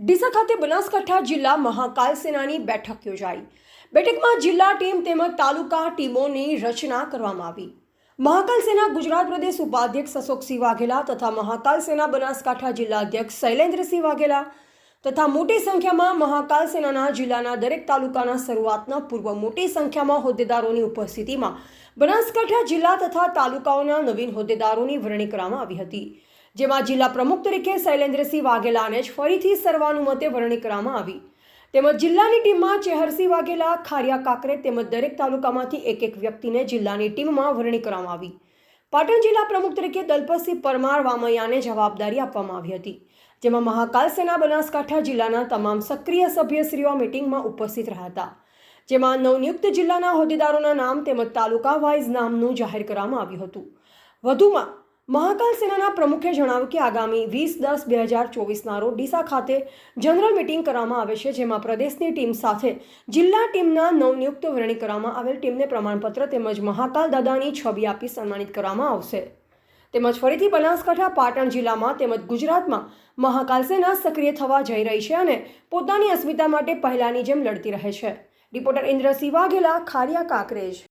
ડીસા ખાતે બનાસકાંઠા જિલ્લા મહાકાલ સેનાની બેઠક યોજાઈ. બેઠકમાં જિલ્લા ટીમ તેમજ તાલુકા ટીમોની રચના કરવામાં આવી. મહાકાલ સેના ગુજરાત પ્રદેશ ઉપાધ્યક્ષ અશોકસિંહ વાઘેલા તથા મહાકાલ સેના બનાસકાંઠા જિલ્લા અધ્યક્ષ શૈલેન્દ્રસિંહ વાઘેલા તથા મોટી સંખ્યામાં મહાકાલ સેનાના જિલ્લાના દરેક તાલુકાના શરૂઆતના પૂર્વ મોટી સંખ્યામાં હોદ્દેદારોની ઉપસ્થિતિમાં બનાસકાંઠા જિલ્લા તથા તાલુકાઓના નવીન હોદ્દેદારોની વરણી કરવામાં આવી હતી. જેમાં જિલ્લા પ્રમુખ તરીકે શૈલેન્દ્રસિંહ વાઘેલાને જ ફરીથી સર્વાનુમતે વરણી કરવામાં આવી. તેમજ જિલ્લાની ટીમમાં ચેહરસિંહ વાઘેલા, ખારિયા કાકરે તેમજ દરેક તાલુકામાંથી એક એક વ્યક્તિને જિલ્લાની ટીમમાં વરણી કરવામાં આવી. પાટણ જિલ્લા પ્રમુખ તરીકે દલપતસિંહ પરમાર વામૈયાને જવાબદારી આપવામાં આવી હતી, જેમાં મહાકાલ સેના બનાસકાંઠા જિલ્લાના તમામ સક્રિય સભ્યશ્રીઓ મિટિંગમાં ઉપસ્થિત રહ્યા હતા, જેમાં નવનિયુક્ત જિલ્લાના હોદ્દેદારોના નામ તેમજ તાલુકા વાઇઝ નામનું જાહેર કરવામાં આવ્યું હતું. વધુમાં મહાકાલ સેનાના પ્રમુખે જણાવ્યું કે આગામી વીસ દસ બે હજાર ચોવીસના રોજ ડીસા ખાતે જનરલ મિટિંગ કરવામાં આવે છે, જેમાં પ્રદેશની ટીમ સાથે જિલ્લા ટીમના નવનિયુક્ત વરણી કરવામાં આવેલ ટીમને પ્રમાણપત્ર તેમજ મહાકાલ દાદાની છબી આપી સન્માનિત કરવામાં આવશે. તેમજ ફરીથી બનાસકાંઠા, પાટણ જિલ્લામાં તેમજ ગુજરાતમાં મહાકાલ સેના સક્રિય થવા જઈ રહી છે અને પોતાની અસ્મિતા માટે પહેલાની જેમ લડતી રહે છે. રિપોર્ટર ઇન્દ્રસિંહ વાઘેલા ખારિયા કાકરેજ.